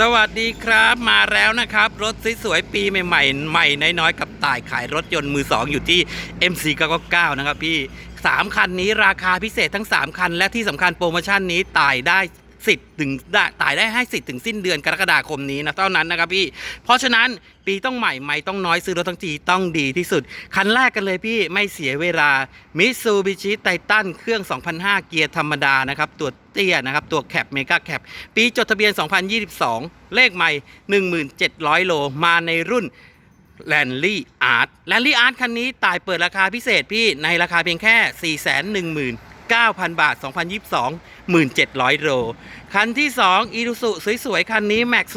สวัสดีครับมาแล้วนะครับ รถสวยๆปีใหม่ๆใหม่น้อยๆกับต่ายขายรถยนต์มือ2อยู่ที่ MC 999นะครับพี่ 3 คันนี้ราคาพิเศษทั้ง 3 คัน และที่สำคัญโปรโมชั่นนี้ต่ายได้ สิทธิ์ถึงได้ต่ายได้ให้สิทธิ์ถึงสิ้นเดือนกรกฎาคมนี้นะเท่านั้นนะครับพี่ เพราะฉะนั้นปีต้องใหม่ไม่ต้องน้อยซื้อรถทั้งทีต้องดีที่สุด คันแรกกันเลยพี่ไม่เสียเวลา Mitsubishi Titan เครื่อง 2005 เกียร์ธรรมดานะครับตัวเตี้ยนะครับตัวแคปเมกาแคปปีจดทะเบียน 2022 เลขใหม่ 1700 โลมาในรุ่นแลนลี่อาร์ตแลนลี่อาร์ตคันนี้ตายเปิดราคาพิเศษพี่ในราคาเพียงแค่ 4 1 0 0 0 0 9,000 บาท 2022 1700 โลคันที่ 2 อีรูสุสวยๆ คันนี้ แม็กส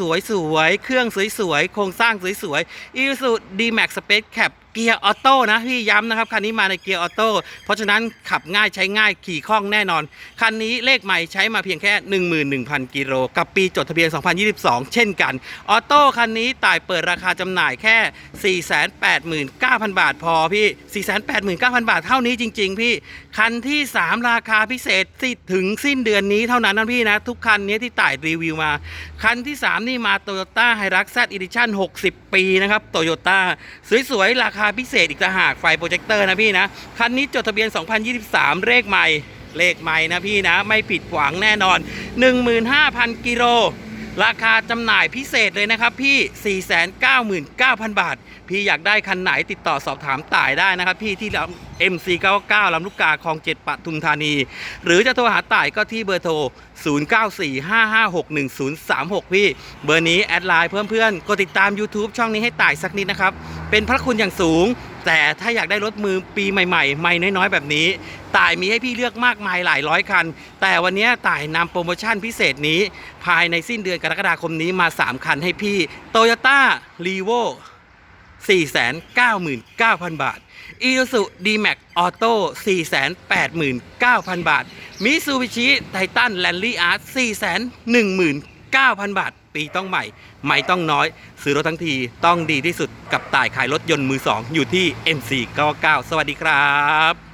วยๆ เครื่องสวยๆ โครงสร้างสวยๆ อีรูสุดีแม็กสเปซแคปเกียร์ออโต้นะพี่ย้ำนะครับ คันนี้มาในเกียร์ออโต้เพราะฉะนั้นขับง่ายใช้ง่ายขี่คล่องแน่นอน คันนี้เลขใหม่ใช้มาเพียงแค่ 11,000 กิโลกับปีจดทะเบียน 2022 เช่นกัน ออโต้คันนี้ต่ายเปิดราคาจำหน่ายแค่ 489,000 บาทพอพี่ 489,000 บาทเท่านี้จริง ๆ พี่ คันที่ 3 ราคาพิเศษที่ถึงสิ้นเดือนนี้เท่านั้นนะพี่นะ ทุกคันนี้ที่ต่ายรีวิวมา คันที่ 3 นี่มา Toyota Hilux Z Edition 60 ปีนะครับโตโยต้าสวยๆราคาพิเศษอีกต่างหากไฟโปรเจคเตอร์นะพี่นะ คันนี้จดทะเบียน 2023 เลขใหม่ เลขใหม่นะพี่นะ ไม่ผิดหวังแน่นอน 15,000 กิโล ราคาจำหน่ายพิเศษเลยนะครับพี่ 499,000 บาท พี่อยากได้คันไหนติดต่อสอบถามต่ายได้นะครับพี่ที่ลำ MC99 ลำลูกกาคลองเจ็ดปทุมธานี หรือจะโทรหาต่ายก็ที่เบอร์โทร 0945561036 พี่ เบอร์นี้แอดไลน์เพิ่มเพื่อนกดติดตาม YouTube ช่องนี้ให้ต่ายสักนิดนะครับ เป็นพระคุณอย่างสูง แต่ถ้าอยากได้รถมือปีใหม่ๆ ไม่น้อยๆ แบบนี้ ต่ายมีให้พี่เลือกมากมายหลายร้อยคัน แต่วันนี้ต่ายนำโปรโมชั่นพิเศษนี้ ภายในสิ้นเดือนกรกฎาคมนี้มา 3 คันให้พี่ Toyota r e v o 499,000 บาท i s u D-Max Auto 489,000 บาท Mitsubishi Titan Rally Art 419,000 บาท ปีต้องใหม่ไม่ต้องน้อย ซื้อรถทั้งทีต้องดีที่สุดกับต่ายขายรถยนต์มือ2อยู่ที่ MC99 สวัสดีครับ